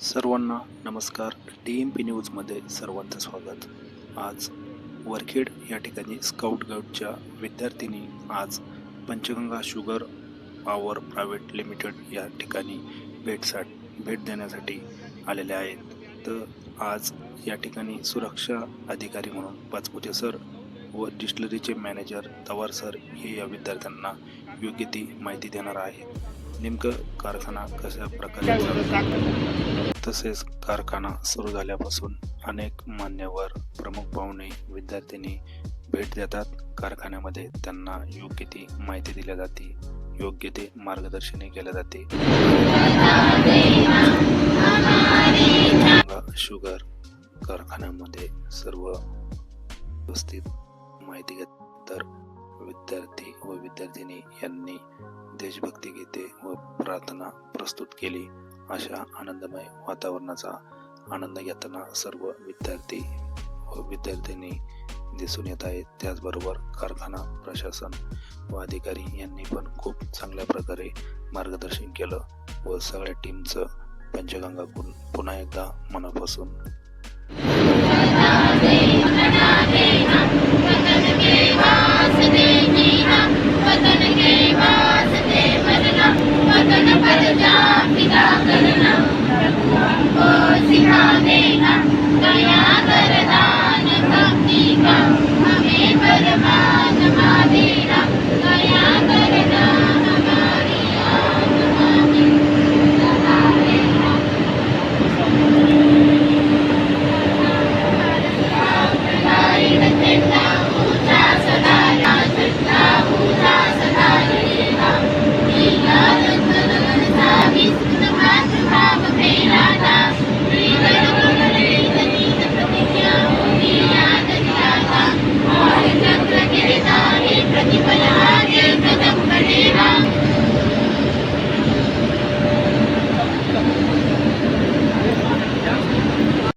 सर्वांना नमस्कार. D M P न्यूजमध्ये सर्वांचं स्वागत. आज वरखेड या ठिकाणी स्काउट गाईडच्या विद्यार्थिनी आज Panchganga sugar power private limited या ठिकाणी भेटसा भेट देण्यासाठी आलेल्या आहेत. तर आज या ठिकाणी सुरक्षा अधिकारी म्हणून पाचपुते सर व डिस्टलरीचे मॅनेजर तवार सर हे या विद्यार्थ्यांना योग्य ती माहिती देणार आहेत. नेमकं कारखाना कशा प्रकारे तसेच कारखाना सुरू झाल्यापासून अनेक मान्यवर प्रमुख पाहुणे विद्यार्थ्यांनी भेट देतात. कारखान्यामध्ये त्यांना योग्य ती माहिती दिल्या जाते योग्य ते मार्गदर्शनही केले जाते. शुगर कारखान्यामध्ये सर्व व्यवस्थित माहिती घेत तर विद्यार्थी व विद्यार्थिनी यांनी देशभक्ती गीते व प्रार्थना प्रस्तुत केली. अशा आनंदमय वातावरणाचा आनंद घेताना सर्व विद्यार्थी व विद्यार्थिनी दिसून येत आहेत. त्याचबरोबर कारखाना प्रशासन व अधिकारी यांनी पण खूप चांगल्या प्रकारे मार्गदर्शन केलं व सगळ्या टीमचं पंचगंगा पुन्हा एकदा मनापासून